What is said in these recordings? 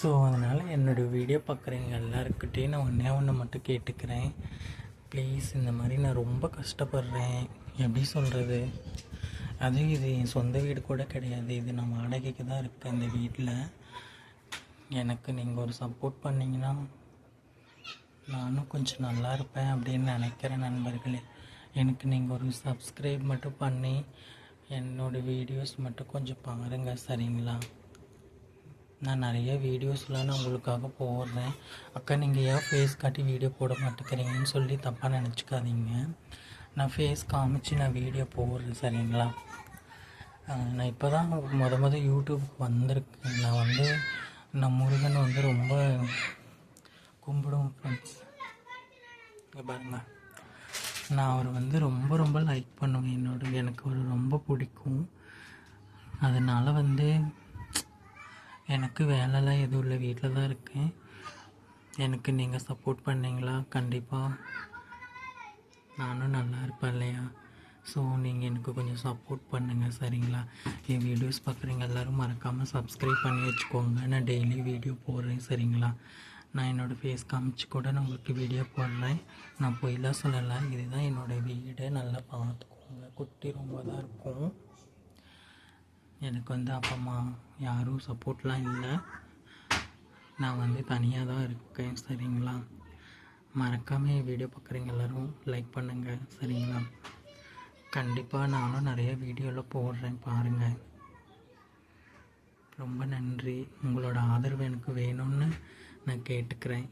So அதனால் என்னோடய video பார்க்குறவங்க எல்லாருக்கிட்டேயும் நான் ஒன்றே ஒன்று மட்டும் கேட்டுக்கிறேன். ப்ளீஸ் இந்த மாதிரி நான் ரொம்ப கஷ்டப்படுறேன். எப்படி சொல்கிறது அதுவும் இது என் சொந்த வீடு கூட கிடையாது. இது நான் வாடகைக்கு தான் இருக்கேன் இந்த வீட்டில் எனக்கு நீங்கள் ஒரு சப்போர்ட் பண்ணிங்கன்னா நானும் கொஞ்சம் நல்லா இருப்பேன் அப்படின்னு நினைக்கிறேன் நண்பர்களே எனக்கு நீங்கள் ஒரு சப்ஸ்கிரைப் மட்டும் பண்ணி என்னோடய வீடியோஸ் மட்டும் கொஞ்சம் பாருங்கள் சரிங்களா? நான் நிறைய வீடியோஸ்லாம் நான் உங்களுக்காக போடுறேன். அக்கா நீங்கள் ஏன் ஃபேஸ் காட்டி வீடியோ போட மாட்டேங்கிறீங்கன்னு சொல்லி தப்பாக நினச்சிக்காதீங்க. நான் ஃபேஸ் காமிச்சு நான் வீடியோ போடுறேன் சரிங்களா? நான் இப்போ தான் முத முத யூடியூப் வந்திருக்கேன். நான் வந்து நான் முருகன் வந்து ரொம்ப கும்பிடுவோம் ஃப்ரெண்ட்ஸ் இங்கே பாருங்கள் நான் அவர் வந்து ரொம்ப ரொம்ப லைக் பண்ணுவேன். என்னோட எனக்கு அவர் ரொம்ப பிடிக்கும். அதனால் வந்து எனக்கு வேலைலாம் எதுவும் இல்லை. வீட்டில் தான் இருக்கேன். எனக்கு நீங்கள் சப்போர்ட் பண்ணீங்களா? கண்டிப்பாக நானும் நல்லா இருப்பேன் இல்லையா? ஸோ நீங்கள் எனக்கு கொஞ்சம் சப்போர்ட் பண்ணுங்கள் சரிங்களா? என் வீடியோஸ் பார்க்குறீங்க எல்லோரும் மறக்காமல் சப்ஸ்கிரைப் பண்ணி வச்சுக்கோங்க. நான் டெய்லி வீடியோ போடுறேன் சரிங்களா? நான் என்னோடய ஃபேஸ் காமிச்சு கூட நான் உங்களுக்கு வீடியோ போடுறேன். நான் பொய்லாம் சொல்லலை. இதுதான் என்னோடய வீடு. நல்லா பார்த்துக்கோங்க. குட்டி ரொம்ப தான் இருக்கும். எனக்கு வந்து அப்பா அம்மா யாரும் சப்போர்ட்லாம் இல்லை. நான் வந்து தனியாக தான் இருக்கேன் சரிங்களா? மறக்காமல் வீடியோ பார்க்குறீங்க எல்லோரும் லைக் பண்ணுங்கள் சரிங்களா? கண்டிப்பாக நானும் நிறைய வீடியோவில் போடுறேன் பாருங்கள் ரொம்ப நன்றி. உங்களோட ஆதரவு எனக்கு வேணும்னு நான் கேட்டுக்கிறேன்.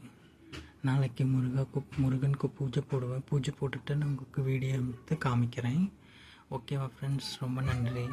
நாளைக்கு முருகாக்கு முருகனுக்கு பூஜை போடுவேன். பூஜை போட்டுட்டு நான் உங்களுக்கு வீடியோ எடுத்து காமிக்கிறேன். ஓகேவா ஃப்ரெண்ட்ஸ் ரொம்ப நன்றி.